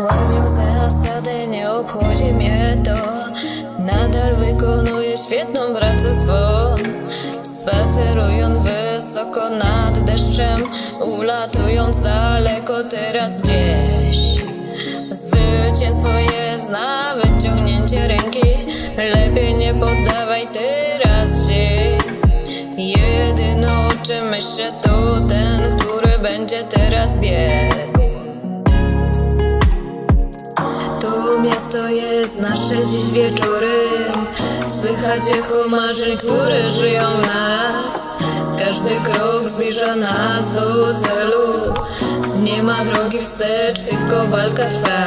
Łamią zasady, nie obchodzi mnie to. Nadal wykonuję świetną pracę swą. Spacerując wysoko nad deszczem Ulatując daleko teraz gdzieś. Zwycięstwo jest na wyciągnięcie ręki. Lepiej nie poddawaj teraz się. Jedyny o czym myślę to ten, który będzie teraz biegł To jest nasze dziś wieczorem Słychać echo marzeń, które żyją w nas. Każdy krok zbliża nas do celu. Nie ma drogi wstecz, tylko walka trwa.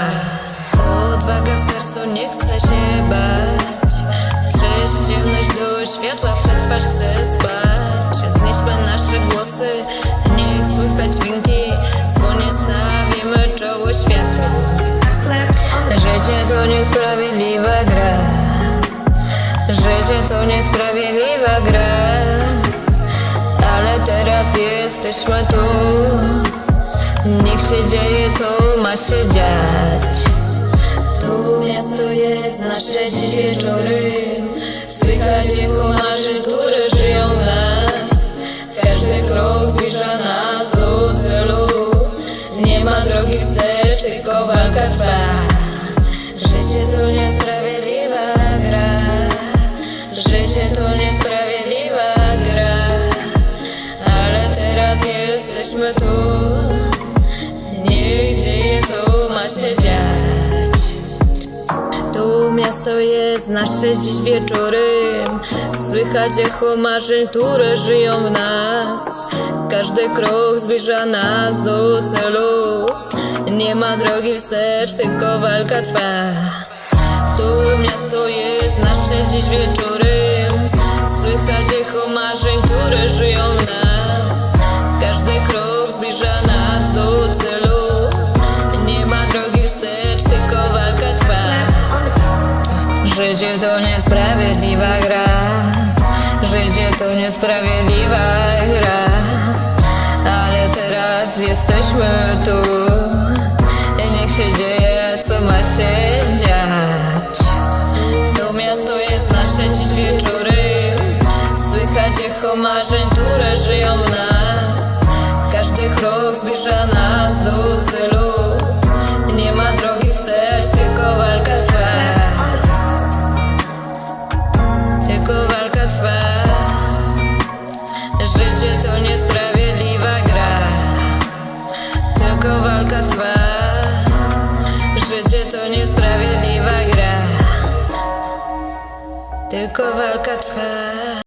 Odwaga w sercu nie chce się bać. Przez ciemność do światła przetrwać chce Życie to niesprawiedliwa gra. Życie to niesprawiedliwa gra. Ale teraz jesteśmy tu. Niech się dzieje co ma się dziać. Tu miasto jest nasze dziś wieczorem Słychać echo marzeń, które żyją w nas. Każdy krok zbliża nas do celu. Nie ma drogi wstecz, tylko walka trwa Życie to niesprawiedliwa gra. Życie to niesprawiedliwa gra. Ale teraz jesteśmy tu. Niech dzieje co ma się dziać. Tu miasto jest nasze dziś wieczorem. Słychać echo marzeń, które żyją w nas. Każdy krok zbliża nas do celu Nie ma drogi wstecz, tylko walka trwa. Tu miasto jest nasze dziś wieczorem. Słychać echo marzeń, które żyją w nas. Każdy krok zbliża nas do celu. Nie ma drogi wstecz, tylko walka trwa. Życie to niesprawiedliwa gra. Życie to niesprawiedliwa gra teraz jesteśmy tu. I niech się dzieje co ma się dziać. To miasto jest nasze dziś wieczorem Słychać echo marzeń, które żyją w nas. Każdy krok zbliża nas do celu to niesprawiedliwa gra Tylko walka trwa